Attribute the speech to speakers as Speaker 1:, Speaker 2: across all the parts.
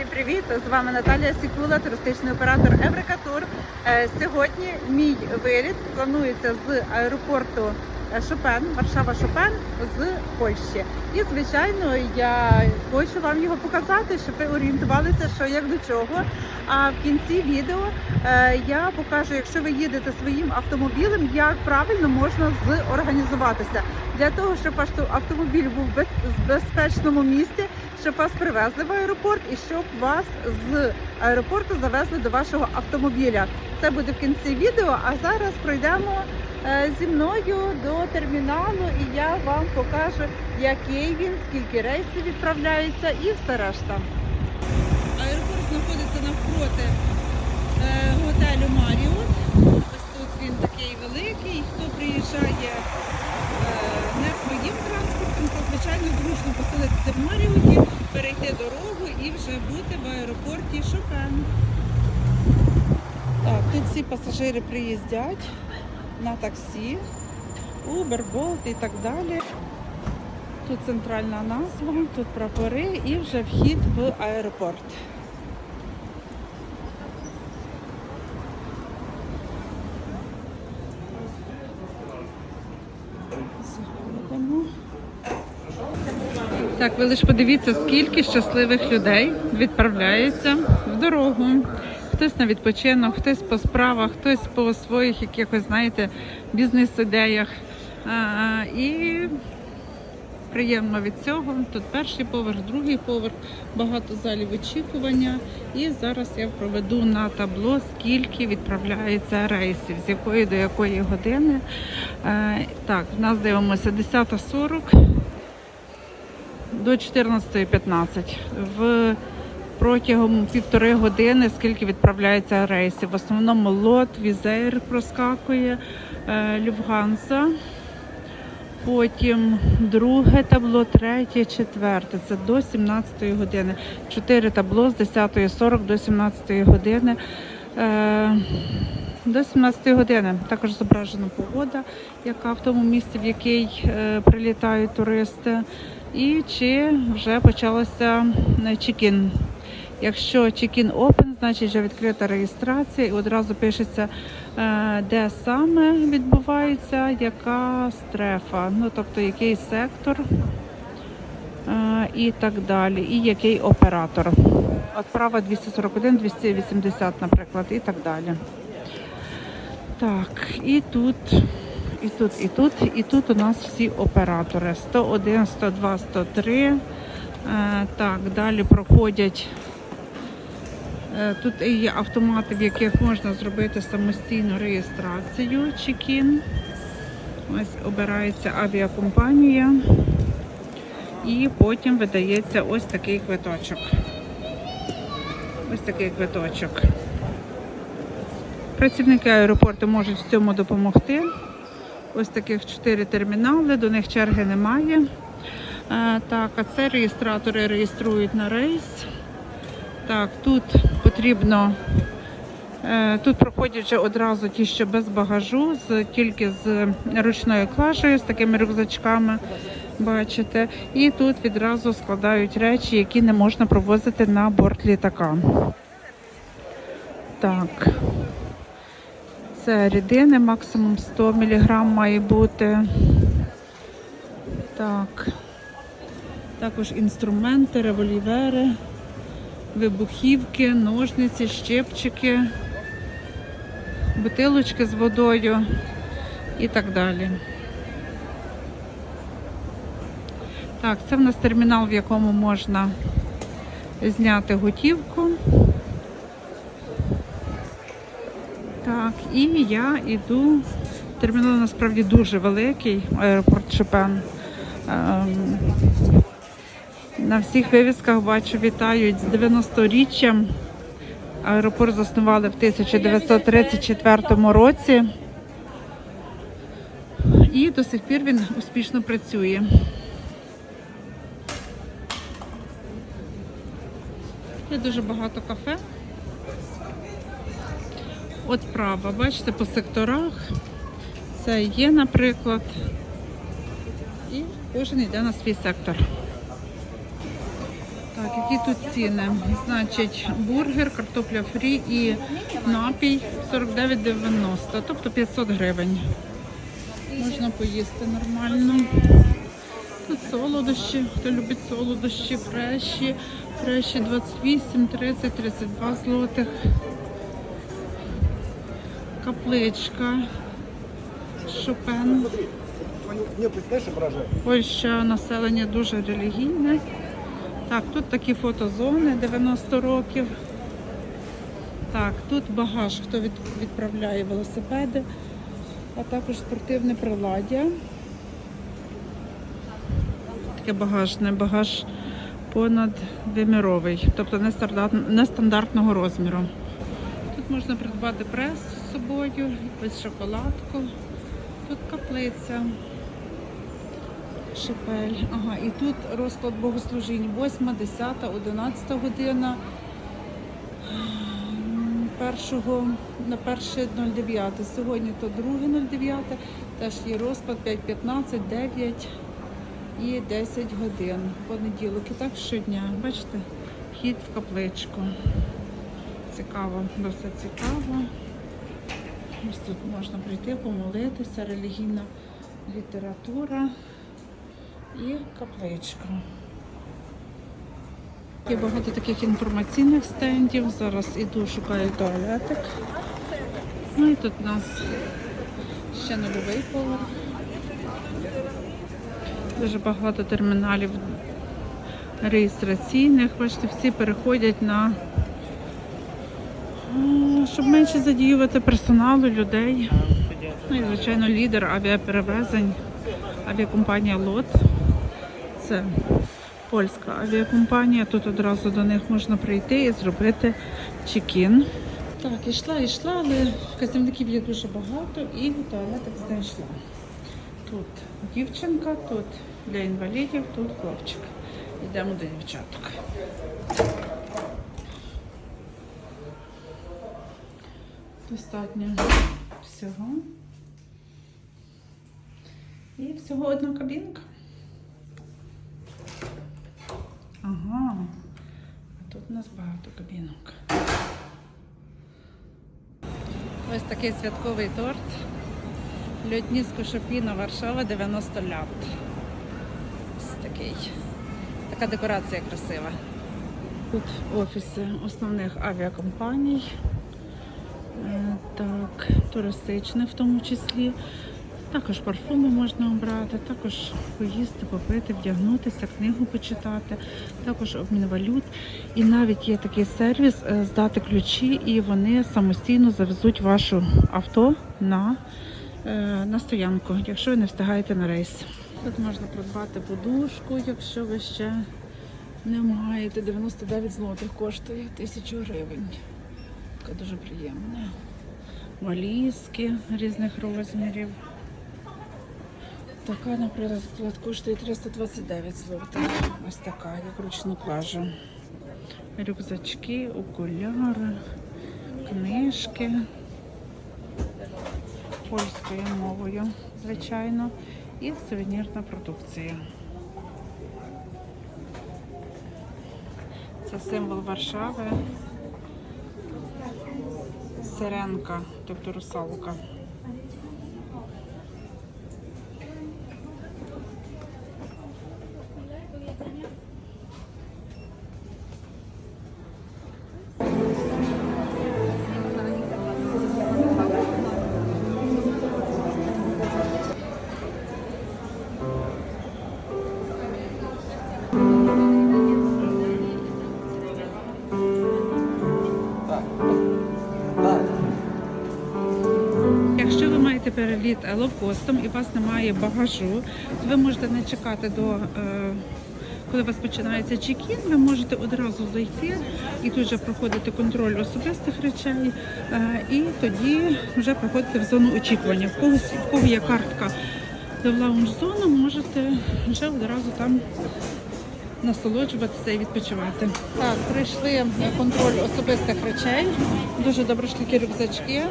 Speaker 1: Всім привіт! З вами Наталія Сікула, туристичний оператор Еврикатур. Е, Сьогодні мій виліт планується з аеропорту Шопен, Варшава Шопен з Польщі. І звичайно, я хочу вам його показати, щоб ви орієнтувалися, що як до чого. А в кінці відео е, я покажу, якщо ви їдете своїм автомобілем, як правильно можна зорганізуватися для того, щоб ваш автомобіль був в безпечному місці, щоб вас привезли в аеропорт і щоб вас з аеропорту завезли до вашого автомобіля. Це буде в кінці відео. А зараз пройдемо е, зі мною до терміналу, і я вам покажу, який він, скільки рейсів відправляється і все решта. Аеропорт знаходиться навпроти е, готелю Маріот. Ось тут він такий великий. Хто приїжджає е, не своїм транспортом, то звичайно зручно поселитися в Маріуті, перейти дорогу і вже бути в аеропорті Шопен. Так, тут всі пасажири приїздять на таксі, Uber, Bolt і так далі. Тут центральна назва, тут прапори і вже вхід в аеропорт. Так, ви лише подивіться, скільки щасливих людей відправляється в дорогу. Хтось на відпочинок, хтось по справах, хтось по своїх якихось, знаєте, бізнес-ідеях. І приємно від цього. Тут перший поверх, другий поверх, багато залів очікування. І зараз я проведу на табло, скільки відправляється рейсів, з якої до якої години. Е, так, в нас дивимося 10.40 до 14.15. В протягом півтори години скільки відправляється рейсів. В основному лот, візейр проскакує, е, Люфганса. Потім друге табло, третє, четверте. Це до 17 години. Чотири табло з 10.40 до 17 години. Е, до 17 години також зображена погода, яка в тому місці, в який е, прилітають туристи, і чи вже почалося е, чекін. Якщо чекін open, значить вже відкрита реєстрація і одразу пишеться, е, де саме відбувається, яка стрефа, ну тобто який сектор е, і так далі, і який оператор. Отправа 241, 280, наприклад, і так далі. Так, і тут, і тут, і тут, і тут у нас всі оператори. 101, 102, 103. Е, так, далі проходять. Е, Тут є автомати, в яких можна зробити самостійну реєстрацію чекін. Ось обирається авіакомпанія. І потім видається ось такий квиточок. Ось такий квиточок. Працівники аеропорту можуть в цьому допомогти. Ось таких чотири термінали, до них черги немає. Е, Так, а це реєстратори реєструють на рейс. Так, тут потрібно. е, Тут проходять одразу ті, що без багажу, з, тільки з ручною клашею, з такими рюкзачками, бачите. І тут відразу складають речі, які не можна провозити на борт літака. Так. Це рідини, максимум 100 мг має бути. Так. Також інструменти, револьвери, вибухівки, ножниці, щепчики, бутилочки з водою і так далі. Так, це в нас термінал, в якому можна зняти готівку. Так, і я йду. Термінал насправді дуже великий, аеропорт Шопен. Ем, на всіх вивісках бачу, вітають з 90-річчям. Аеропорт заснували в 1934 році. І до сих пір він успішно працює. Є дуже багато кафе. От права, бачите, по секторах. Це є, наприклад. І кожен йде на свій сектор. Так, які тут ціни? Значить, бургер, картопля фрі і напій 49,90, тобто 500 гривень. Можна поїсти нормально. Тут солодощі, хто любить солодощі, фреші. Фреші 28, 30, 32 злотих. Капличка. Шопен. Польща населення дуже релігійне. Так, тут такі фотозони 90 років. Так, тут багаж, хто від, відправляє велосипеди, а також спортивне приладдя. Таке багажне, багаж понад виміровий, тобто нестандартного розміру. Тут можна придбати прес собою, якусь шоколадку. Тут каплиця. Шепель. Ага, і тут розклад богослужінь 8, 10, 11 година. М, Першого на 1.09. Сьогодні то 2.09. Теж є розклад 5.15, 9 і 10 годин. Понеділок. І так щодня. Бачите? Вхід в капличку. Цікаво, досить цікаво. Ось тут можна прийти, помолитися, релігійна література і капличка. Є багато таких інформаційних стендів. Зараз іду, шукаю туалетик. Ну і тут у нас ще нульовий поверх. Дуже багато терміналів реєстраційних. Бачите, всі переходять на щоб менше задіювати персоналу, людей. Ну і, звичайно, лідер авіаперевезень, авіакомпанія ЛОТ. Це польська авіакомпанія. Тут одразу до них можна прийти і зробити чекін. Так, ішла, ішла, але вказівників є дуже багато і туалетик знайшла. Тут дівчинка, тут для інвалідів, тут хлопчик. Йдемо до дівчаток. Достатньо всього. І всього одна кабінка. Ага. А тут у нас багато кабінок. Ось такий святковий торт. Льотнісько Шопіна, Варшава, 90 лят. Ось такий. Така декорація красива. Тут офіси основних авіакомпаній. Е, Так, туристичне в тому числі. Також парфуми можна обрати, також поїсти, попити, вдягнутися, книгу почитати, також обмін валют. І навіть є такий сервіс е, здати ключі, і вони самостійно завезуть ваше авто на, е, на стоянку, якщо ви не встигаєте на рейс. Тут можна придбати подушку, якщо ви ще не маєте. 99 злотих коштує 1000 гривень. Така дуже приємна. Валізки різних розмірів. Така, наприклад, коштує 329 злотих. Ось така, як ручну плажу. Рюкзачки, окуляри, книжки польською мовою, звичайно, і сувенірна продукція. Це символ Варшави. Сиренка, тобто русалка. Переліт лоукостом і у вас немає багажу, то ви можете не чекати до е, коли у вас починається чекін, ви можете одразу зайти і тут же проходити контроль особистих речей, е, і тоді вже проходити в зону очікування. В когось в кого є картка в лаунж зону, можете вже одразу там насолоджуватися і відпочивати. Так, прийшли контроль особистих речей. Дуже добре такі рюкзачки.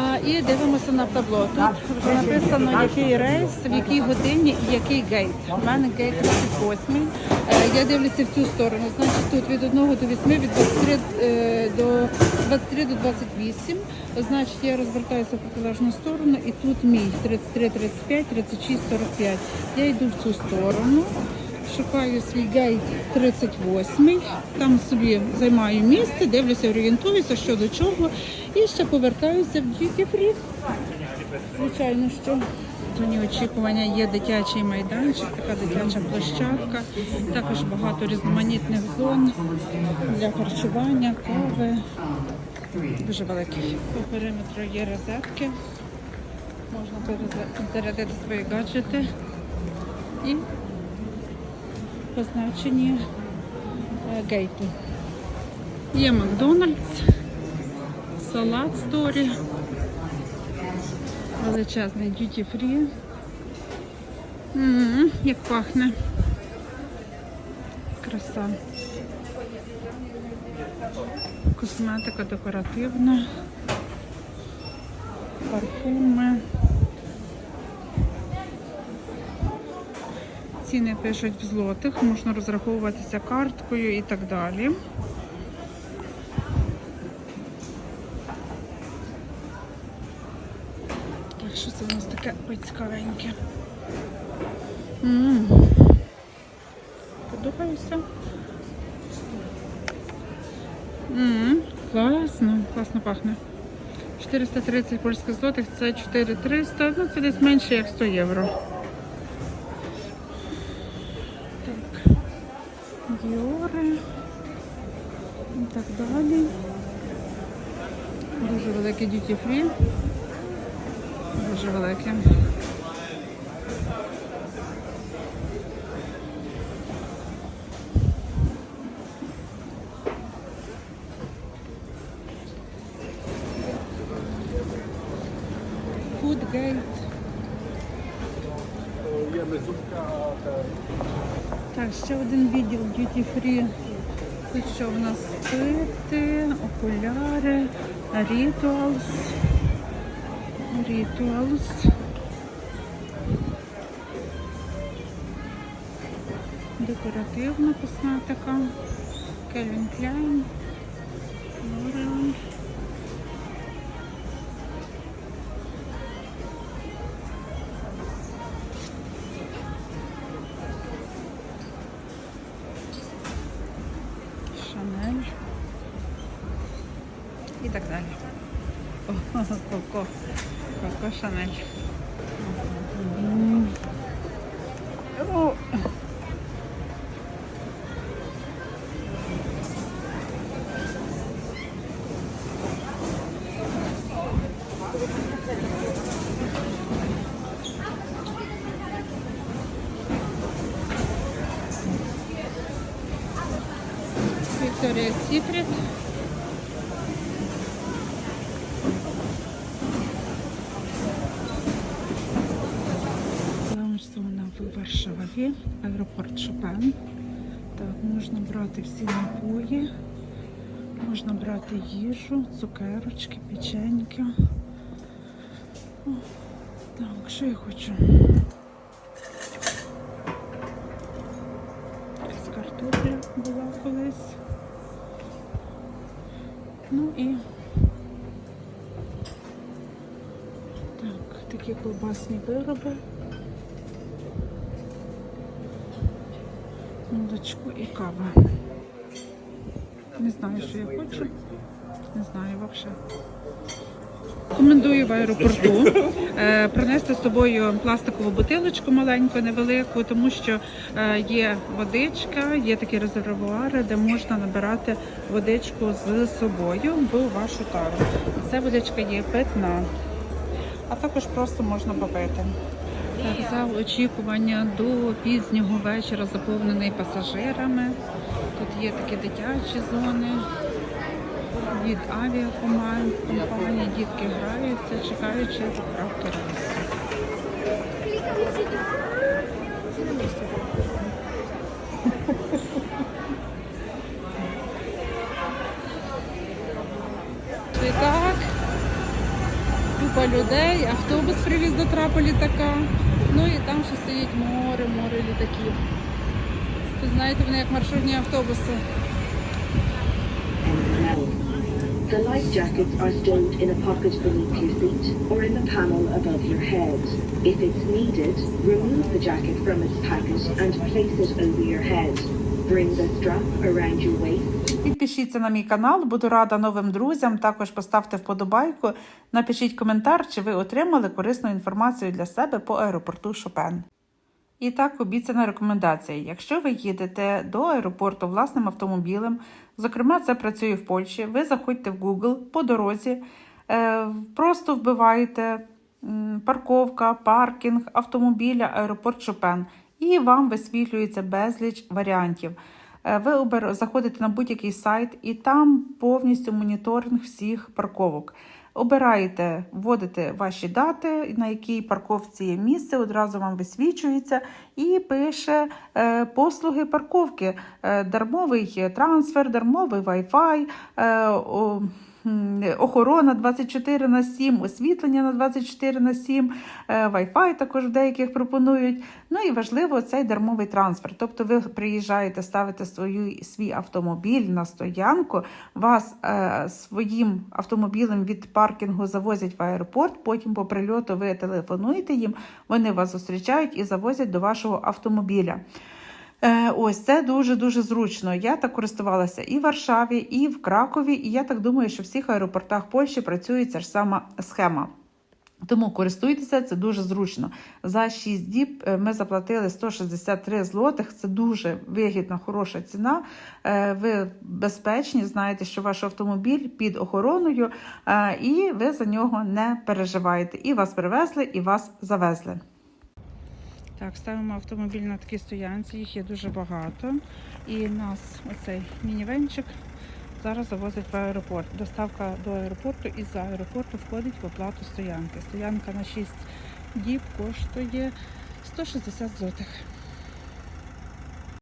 Speaker 1: А, і дивимося на табло. Тут вже написано, який рейс, в якій годині і який гейт. У мене гейт 38. Е, Я дивлюся в цю сторону. Значить, тут від 1 до 8, від 23 е, до 23 до 28. Значить, я розвертаюся в протилежну сторону, і тут мій 33, 35, 36, 45. Я йду в цю сторону. Шукаю свій гайд 38, там собі займаю місце, дивлюся, орієнтуюся, що до чого, і ще повертаюся в Duty Free. Звичайно, що зоні очікування є дитячий майданчик, така дитяча площадка, також багато різноманітних зон для харчування, кави. Дуже великий. По периметру є розетки, можна зарядити свої гаджети і позначені е, гейти. Є Макдональдс, салат сторі, величезний duty free. М, Як пахне. Краса. Косметика декоративна, парфуми. Ціни пишуть в злотих, можна розраховуватися карткою і так далі. Так, що це у нас таке ой, цікавеньке? М, Класно, класно пахне. 430 польських злотих, це 4300, ну це десь менше як 100 євро. Далі. Дуже великий duty free. Дуже велике.
Speaker 2: Мезунка,
Speaker 1: Так, ще один відділ Duty Free. Тут що в нас пити, окуляри, ритуалс. Ритуалс. Декоративна косметика. така. L'Oreal. Шанель Шанель. М. О. Victoria's Secret. Лаунж-зона в Варшаві, аеропорт Шопен. Так, можна брати всі напої, можна брати їжу, цукерочки, печеньки. Так, що я хочу? З картопля була колись. Ну і так, такі колбасні вироби. Молочко і кава. Не знаю, що я хочу. Не знаю взагалі. Рекомендую в аеропорту е, принести з собою пластикову бутилочку маленьку, невелику, тому що е, є водичка, є такі резервуари, де можна набирати водичку з собою в вашу тару. Ця водичка є питна, а також просто можна попити. Зал очікування до пізнього вечора заповнений пасажирами. Тут є такі дитячі зони від авіакомпанії. Дітки граються, чекаючи заправки рейсу. Так, купа людей, автобус привіз до трапа літака. Ну і там ще стоїть море, море літаків. Тут знаєте, вони як маршрутні автобуси.
Speaker 3: The life jackets are stowed in a pocket beneath your seat or in the panel above your head. If it's needed, remove the jacket from its packet and place it over your head. Bring the strap around your waist
Speaker 1: Підпишіться на мій канал, буду рада новим друзям. Також поставте вподобайку, напишіть коментар, чи ви отримали корисну інформацію для себе по аеропорту Шопен. І так, обіцяна рекомендація. Якщо ви їдете до аеропорту власним автомобілем, зокрема, це працює в Польщі, ви заходьте в Google по дорозі, е, просто вбиваєте парковка, паркінг автомобіля, аеропорт Шопен, і вам висвітлюється безліч варіантів. Е, Ви заходите на будь-який сайт, і там повністю моніторинг всіх парковок. Обираєте, вводите ваші дати, на якій парковці є місце, одразу вам висвічується і пише е, послуги парковки, е, дармовий трансфер, дармовий Wi-Fi, охорона 24 на 7, освітлення на 24 на 7, е, Wi-Fi також в деяких пропонують. Ну і важливо цей дармовий трансфер. Тобто ви приїжджаєте, ставите свою, свій автомобіль на стоянку, вас е, своїм автомобілем від паркінгу завозять в аеропорт, потім по прильоту ви телефонуєте їм, вони вас зустрічають і завозять до вашого автомобіля. Е, Ось це дуже дуже зручно. Я так користувалася і в Варшаві, і в Кракові, і я так думаю, що в всіх аеропортах Польщі працює ця ж сама схема. Тому користуйтеся, це дуже зручно. За 6 діб е, ми заплатили 163 злотих. Це дуже вигідна, хороша ціна. Е, Ви безпечні, знаєте, що ваш автомобіль під охороною, і ви за нього не переживаєте. І вас привезли, і вас завезли. Так, ставимо автомобіль на такій стоянці, їх є дуже багато. І нас оцей мінівенчик зараз завозить в аеропорт. Доставка до аеропорту і з аеропорту входить в оплату стоянки. Стоянка на 6 діб коштує 160 злотих.